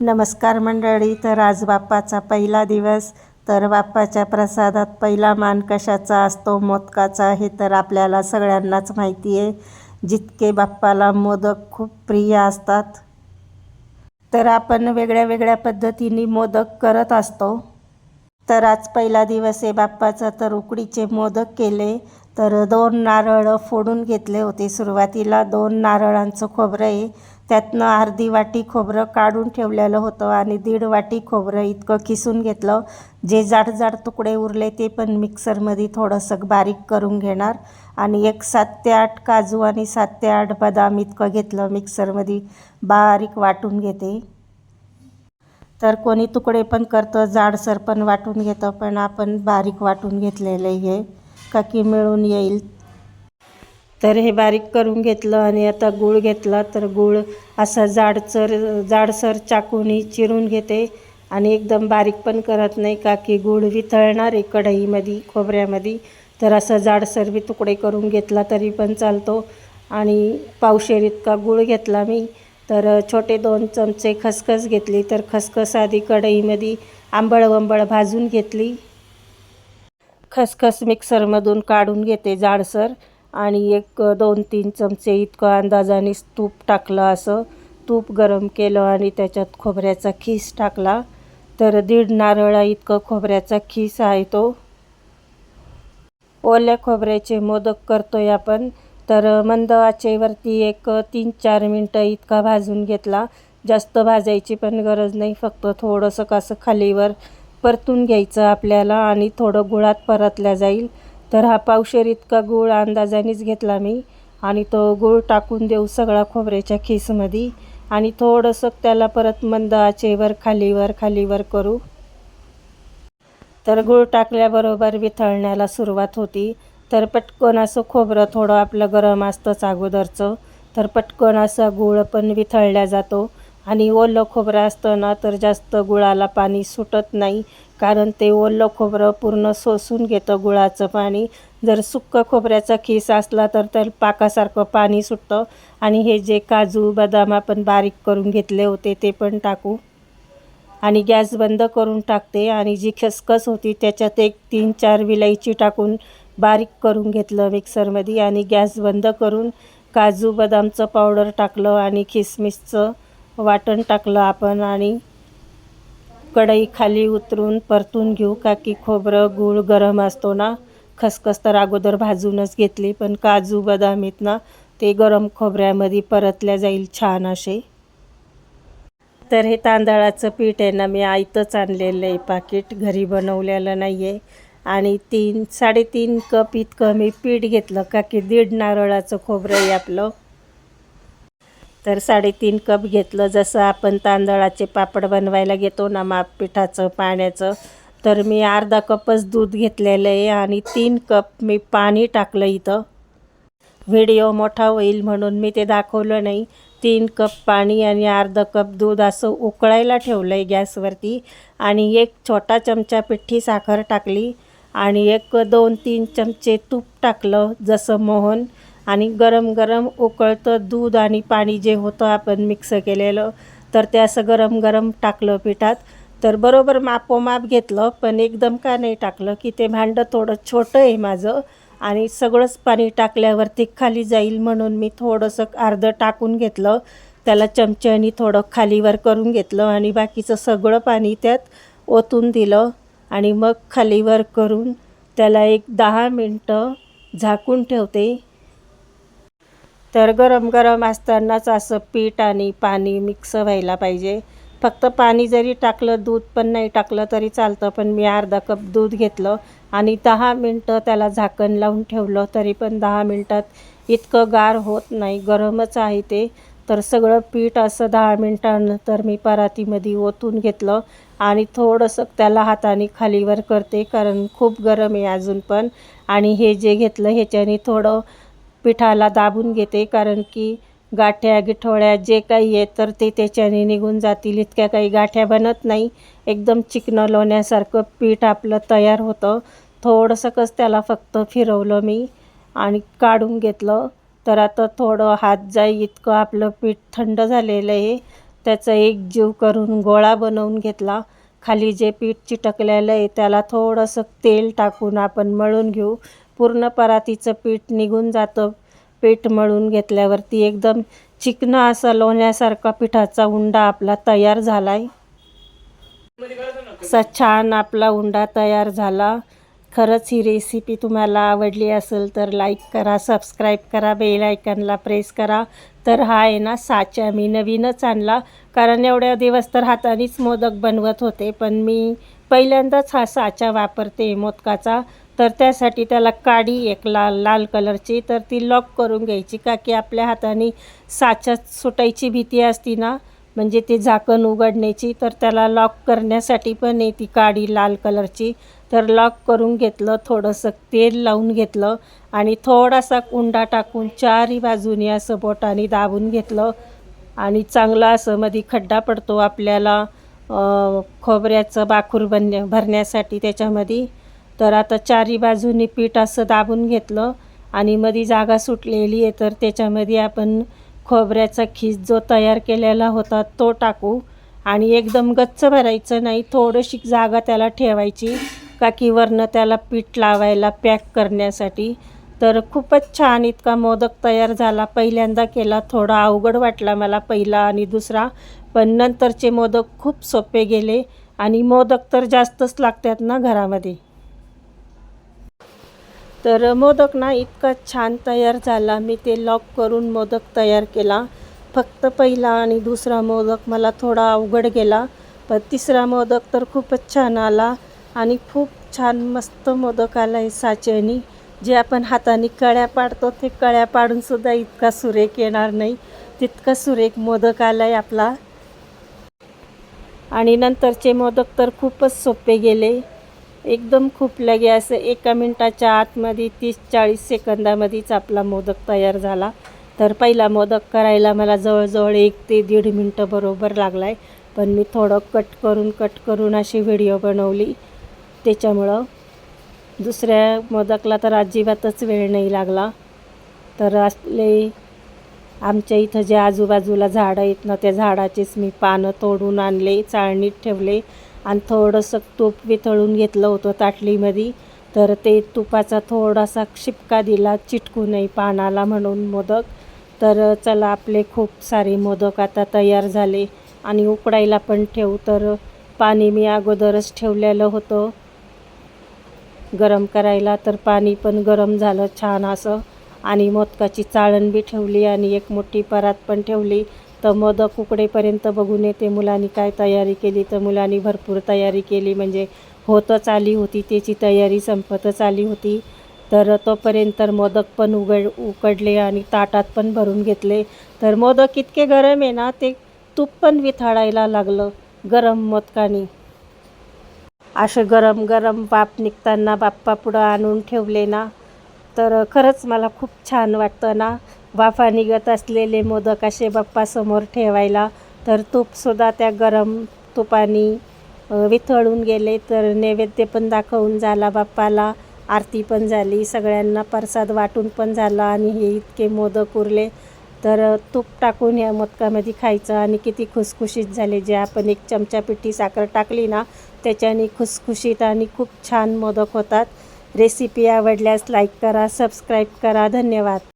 नमस्कार मंडळी तर आज बाप्पाचा पहिला दिवस. तर बाप्पाच्या प्रसादात पहिला मान कशाचा असतो मोदकाचा हे तर आपल्याला सगळ्यांनाच माहिती आहे. जितके बाप्पाला मोदक खूप प्रिय असतात तर आपण वेगळ्या वेगळ्या पद्धतीने मोदक करत असतो. तर आज पहिला दिवस आहे बाप्पाचा तर उकडीचे मोदक केले. तर दोन नारळ फोडून घेतले होते सुरुवातीला. दोन नारळांचं खोबरं आहे. त्यातनं अर्धी वाटी खोबरं काढून ठेवलेलं होतं आणि दीड वाटी खोबरं इतकं किसून घेतलं. जे जाड जाड तुकडे उरले ते पण मिक्सरमध्ये थोडंसं बारीक करून घेणार. आणि एक सात ते आठ काजू आणि सात ते आठ बदाम इतकं घेतलं मिक्सरमध्ये बारीक वाटून घेते. तर कोणी तुकडे पण करतं जाडसर पण वाटून घेतं पण आपण बारीक वाटून घेतलेलं हे का की मिळून येईल. तर हे बारीक करून घेतलं आणि आता गूळ घेतला तर गूळ असा जाडसर जाडसर चाकूनी चिरून घेते. आणि एकदम बारीक पण करत नाही का की गूळ वितळणार आहे कढईमध्ये खोबऱ्यामध्ये. तर असं जाडसर बी तुकडे करून घेतला तरी पण चालतो. आणि पावशेर इतका गूळ घेतला मी. तर छोटे दोन चमचे खसखस घेतली तर खसखस आधी कढईमध्ये आंबळ वंबळ भाजून घेतली. खसखस मिक्सरमधून काढून घेते जाडसर आणि एक दोन तीन चमचे इतकं अंदाजाने तूप टाकलं असं. तूप गरम केलं आणि त्याच्यात खोबऱ्याचा खीस टाकला. तर दीड नारळा इतकं खोबऱ्याचा खीस आहे तो. ओल्या खोबऱ्याचे मोदक करतोय आपण. तर मंद आचेवरती एक तीन चार मिनटं इतका भाजून घेतला. जास्त भाजायची पण गरज नाही फक्त थोडंसं कसं खालीवर परतून घ्यायचं आपल्याला आणि थोडं गुळात परतल्या जाईल. तर हा पावशेर इतका गूळ अंदाजानेच घेतला मी. आणि तो गूळ टाकून देऊ सगळा खोबऱ्याच्या खिसमध्ये. आणि थोडंसं त्याला परत मंद आचेवर खालीवर खालीवर करू. तर गूळ टाकल्याबरोबर विथळण्याला सुरुवात होती. तर पटकन असं खोबरं थोडं आपलं गरम असतंच अगोदरचं. तर पटकन असा गूळ पण विथळल्या जातो. आणि ओलं खोबरं असतं ना तर जास्त गुळाला पाणी सुटत नाही. कारण ते ओलं खोबरं पूर्ण सोसून घेतं गुळाचं पाणी. जर सुक्क खोबऱ्याचा खीस असला तर तर पाकासारखं पाणी सुटतं. आणि हे जे काजू बदाम आपण बारीक करून घेतले होते ते पण टाकू. आणि गॅस बंद करून टाकते. आणि जी खसखस होती त्याच्यात एक तीन चार विलायची टाकून बारीक करून घेतलं मिक्सरमध्ये. आणि गॅस बंद करून काजू बदामचं पावडर टाकलं आणि खिसमिसचं वाटण टाकलं आपण आणि कढई खाली उतरून परतून घेऊ का की खोबरं गूळ गरम असतो ना? खसखस तर अगोदर भाजूनच घेतली पण काजू बदाम आहेत ना? ते गरम खोबऱ्यामध्ये परतल्या जाईल छान असे. तर हे तांदळाचं पीठ आहे ना मी आयतंच आणलेलं आहे पाकिट घरी बनवलेलं नाही आहे आणि तीन साडेतीन कप इतकं मी पीठ घेतलं का की दीड नारळाचं खोबरं आहे आपलं तर साडेतीन कप घेतलं. जसं आपण तांदळाचे पापड बनवायला घेतो ना माप पिठाचं पाण्याचं तर मी अर्धा कपच दूध घेतलेलं आहे आणि तीन कप मी पाणी टाकलं इथं. व्हिडिओ मोठा होईल म्हणून मी ते दाखवलं नाही. तीन कप पाणी आणि अर्धा कप दूध असं उकळायला ठेवलं आहे गॅसवरती आणि एक छोटा चमचा पिठ्ठी साखर टाकली आणि एक दोन तीन चमचे तूप टाकलं जसं मोहन. आणि गरम गरम उकळतं दूध आणि पाणी जे होतं आपण मिक्स केलेलं तर ते असं गरम गरम टाकलं पिठात. तर बरोबर मापोमाप घेतलं पण एकदम का नाही टाकलं की ते भांडं थोडं छोटं आहे माझं आणि सगळंच पाणी टाकल्यावरती खाली जाईल म्हणून मी थोडंसं अर्धं टाकून घेतलं. त्याला चमच्यानी थोडं खालीवर करून घेतलं आणि बाकीचं सगळं पाणी त्यात ओतून दिलं आणि मग खालीवर करून त्याला एक दहा मिनटं झाकून ठेवते. तर गरम गरम असतानाच असं पीठ आणि पाणी मिक्स व्हायला पाहिजे. फक्त पाणी जरी टाकलं दूध पण नाही टाकलं तरी चालतं पण मी अर्धा कप दूध घेतलं आणि दहा मिनटं त्याला झाकण लावून ठेवलं तरी पण दहा मिनटात इतकं गार होत नाही गरमच आहे ते. तर सगळं पीठ असं दहा मिनटानंतर मी परातीमध्ये ओतून घेतलं आणि थोडंसं त्याला हाताने खालीवर करते कारण खूप गरम आहे अजून पण. आणि हे जे घेतलं ह्याच्याने थोडं पिठाला दाबून घेते कारण की गाठ्या गिठोळ्या जे काही आहे तर ते त्याच्याने निघून जातील. इतक्या काही गाठ्या बनत नाही. एकदम चिकनं लोण्यासारखं पीठ आपलं तयार होतं. थोडंसंच त्याला फक्त फिरवलं मी आणि काढून घेतलं. तर आता थोडं हात जाई इतकं आपलं पीठ थंड झालेलं आहे. त्याचं एक जीव करून गोळा बनवून घेतला. खाली जे पीठ चिटकलेलं आहे त्याला थोडंसं तेल टाकून आपण मळून घेऊ. पूर्ण परातीचं पीठ निघून जातं. पीठ मळून घेतल्यावरती एकदम चिकनं असा लोण्यासारखा पिठाचा उंडा आपला तयार झाला आहे असा छान आपला उंडा तयार झाला. खरंच ही रेसिपी तुम्हाला आवडली असेल तर लाईक करा सबस्क्राईब करा बेल आयकनला प्रेस करा. तर हा आहे ना साचा मी नवीनच आणला. कारण एवढ्या दिवस तर हातानेच मोदक बनवत होते पण मी पहिल्यांदाच हा साचा वापरते मोदकाचा. तर त्यासाठी त्याला काडी एक लाल लाल कलरची तर ती लॉक करून घ्यायची का की आपल्या हाताने साच्यात सुटायची भीती असती ना म्हणजे ते झाकण उघडण्याची तर त्याला लॉक करण्यासाठी पण आहे ती काडी लाल कलरची. तर लॉक करून घेतलं थोडंसं तेल लावून घेतलं आणि थोडासा कुंडा टाकून चारही बाजूनी असं बोटाने दाबून घेतलं आणि चांगलं असं मध्ये खड्डा पडतो आपल्याला खोबऱ्याचं बाखूर बनण्या भरण्यासाठी त्याच्यामध्ये तर आता चारी बाजूनी पीठ असं दाबून घेतलं आणि मध्ये जागा सुटलेली आहे तर त्याच्यामध्ये आपण खोबऱ्याचा खीस जो तयार केलेला होता तो टाकू. आणि एकदम गच्च भरायचं नाही थोडीशी जागा त्याला ठेवायची का की वरनं त्याला पीठ लावायला पॅक करण्यासाठी. तर खूपच छान इतका मोदक तयार झाला. पहिल्यांदा केला थोडा अवघड वाटला मला पहिला आणि दुसरा पण नंतरचे मोदक खूप सोपे गेले. आणि मोदक तर जास्तच लागतात ना घरामध्ये. तर मोदक ना इतका छान तयार झाला. मी ते लॉक करून मोदक तयार केला. फक्त पहिला आणि दुसरा मोदक मला थोडा अवघड गेला पण तिसरा मोदक तर खूपच छान आला आणि खूप छान मस्त मोदक आला आहे साचेनी. जे आपण हाताने कळ्या पाडतो ते कळ्या पाडूनसुद्धा इतका सुरेख येणार नाही. तितका सुरेख मोदक आला आहे आपला. आणि नंतरचे मोदक तर खूपच सोपे गेले. एकदम खूप लगे असं एका मिनटाच्या आतमध्ये तीस चाळीस सेकंदामध्येच आपला मोदक तयार झाला. तर पहिला मोदक करायला मला जवळजवळ एक ते दीड मिनटं बरोबर लागला आहे पण मी थोडं कट करून कट करून अशी व्हिडिओ बनवली. त्याच्यामुळं दुसऱ्या मोदकला तर अजिबातच वेळ नाही लागला. तर असले आमच्या इथं जे आजूबाजूला झाडं आहेत ना त्या झाडाचेच मी पानं तोडून आणले चाळणीत ठेवले. आणि थोडंसं तूप वितळून घेतलं होतं ताटलीमध्ये. तर ते तुपाचा थोडासा शिपका दिला चिटकू नये पानाला म्हणून मोदक. तर चला आपले खूप सारे मोदक आता तयार झाले. आणि उकडायला पण ठेवू. तर पाणी मी अगोदरच ठेवलेलं होतं. गरम करायला तर पाणी पण गरम झालं छान असं. आणि मोदकाची चाळण बी ठेवली आणि एक मोठी परात पण ठेवली. तर मोदक उकडेपर्यंत बघून येते मुलांनी काय तयारी केली. तर मुलांनी भरपूर तयारी केली. म्हणजे होतच आली होती त्याची तयारी संपतच आली होती. तर तोपर्यंत तर मोदक पण उघड उकडले आणि ताटात पण भरून घेतले. तर मोदक इतके गरम आहे ना ते तूप पण विथाळायला लागलं. गरम मोदकाने. असे गरम गरम बाप निघताना बाप्पा पुढं आणून ठेवले ना तर खरंच मला खूप छान वाटतं ना. वाफा निघत असलेले मोदक असे बाप्पासमोर ठेवायला तर तूपसुद्धा त्या गरम तुपाने विथळून गेले. तर नैवेद्य पण दाखवून झाला बाप्पाला. आरती पण झाली. सगळ्यांना प्रसाद वाटून पण झाला आणि हे इतके मोदक उरले. तर तूप टाकून या मोदकामध्ये खायचं आणि किती खुसखुशीत झाले. जे आपण एक चमचा पिठी साखर टाकली ना त्याच्याने खुसखुशीत आणि खूप छान मोदक होतात. रेसिपी आवडल्यास लाईक करा सबस्क्राईब करा. धन्यवाद.